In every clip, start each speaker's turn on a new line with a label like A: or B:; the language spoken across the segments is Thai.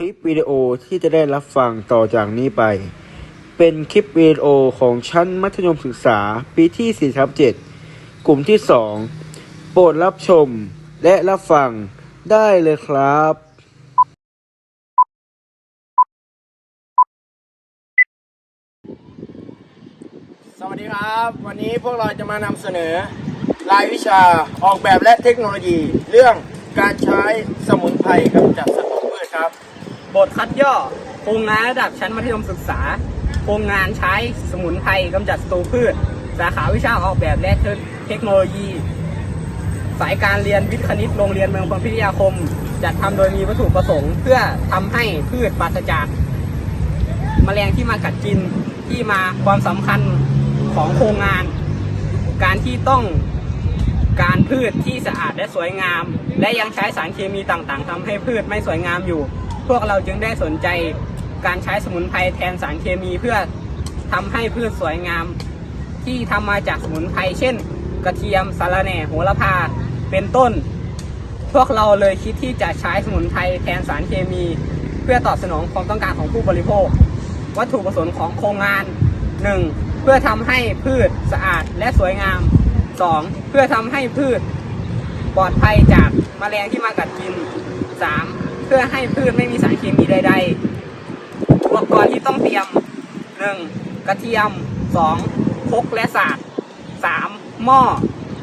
A: คลิปวิดีโอที่จะได้รับฟังต่อจากนี้ไป เป็นคลิปวิดีโอของชั้นมัธยมศึกษาปีที่4ทับ7กลุ่มที่ 2 โปรดรับชมและรับฟังได้เลยครับ
B: สวัสดีครับ วันนี้พวกเราจะมานำเสนอ รายวิชาออกแบบและเทคโนโลยี เรื่องการใช้สมุนไพรกำจัดศัตรูพืชครับ
C: บทคัดย่อโครงงานระดับชั้นมัธยมศึกษา โครงงานใช้สมุนไพรกำจัดศัตรูพืช สาขาวิชาออกแบบและเทคโนโลยี สายการเรียนวิทย์คณิตโรงเรียนเมืองพรมพิทยาคม จัดทำโดยมีวัตถุประสงค์ เพื่อทำให้พืชปราศจากแมลงที่มากัดกินที่มาความสำคัญของโครงงาน การที่ต้องการพืชที่สะอาดและสวยงาม และยังใช้สารเคมีต่างๆทำให้พืชไม่สวยงามอยู่ พวกเราจึงได้สนใจการใช้สมุนไพรแทนสารเคมีเพื่อทำให้พืชสวยงาม ที่ทำมาจากสมุนไพรเช่น กระเทียมสาระแหน่โหระพาเป็นต้น พวกเราเลยคิดที่จะใช้สมุนไพรแทนสารเคมี เพื่อตอบสนองความต้องการของผู้บริโภค วัตถุประสงค์ของโครงงาน 1. เพื่อทำให้พืชสะอาดและสวยงาม 2. เพื่อทำให้พืช ปลอดภัยจากแมลงที่มากัดกิน 3. เพื่อให้พืชไม่มีสารเคมีใดๆ อุปกรณ์ที่ต้องเตรียม 1. กระเทียม 2. ครกและสาก 3. หม้อ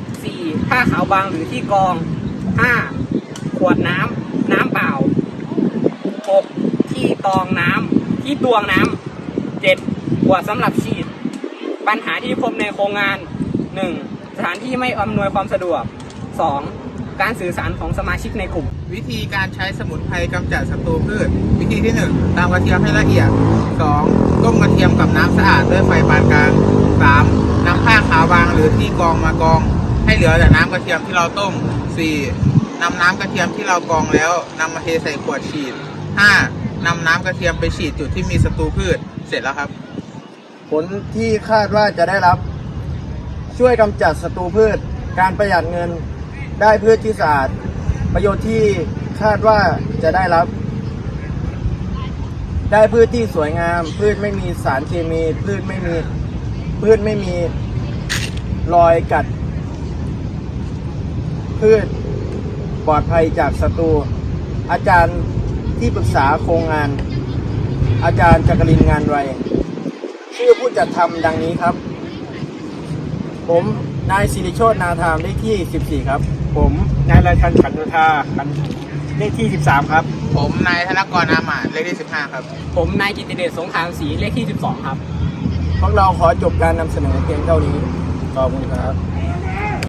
C: 4. ผ้าขาวบางหรือที่กอง 5. ขวดน้ำ น้ำเปล่า 6. ที่ตองน้ำ ที่ตวงน้ำ 7. ขวดสำหรับฉีด ปัญหาที่พบในโครงงาน 1. สถานที่ไม่อำนวยความสะดวก 2. การสื่อสารของสมาชิกในกลุ่ม
D: วิธีการใช้สมุนไพรกำจัดศัตรูพืช วิธีที่ 1ตำกระเทียมให้ละเอียด 2. ต้มกระเทียมกับน้ำสะอาดด้วยไฟปานกลาง 3. นำผ้าขาวบางหรือที่กรองมากรอง ให้เหลือแต่น้ำกระเทียมที่เราต้ม 4. นำน้ำกระเทียมที่เรากรองแล้วนำมาเทใส่ขวดฉีด 5. นำน้ำกระเทียมไปฉีดจุดที่มีศัตรูพืช เสร็จแล้วครับ
B: ผลที่คาดว่าจะได้รับ ช่วยกำจัดศัตรูพืช การประหยัดเงิน ได้พืชที่สะอาดประโยชน์ที่คาดว่าจะได้รับ ได้พืชที่สวยงาม พืชไม่มีสารเคมี พืชไม่มี พืชไม่มีรอยกัด พืชปลอดภัยจากศัตรูอาจารย์ที่ปรึกษาโครงงาน อาจารย์จักรินงานไรชื่อผู้จัดทำดังนี้ครับ ผมนายสิริโชตนาธามเลขที่ 14 ครับ ผมนายราชันขันตุธาขันเลขที่ 13 ครับ
D: ผมนายธนกรอามาตย์เลขที่15ครับ
C: ผมนายกิตติเดชสงครามศรีเลขที่ 12 ครับ
B: พวกเราขอจบการนำเสนอเพียงเท่านี้ ขอบคุณครับ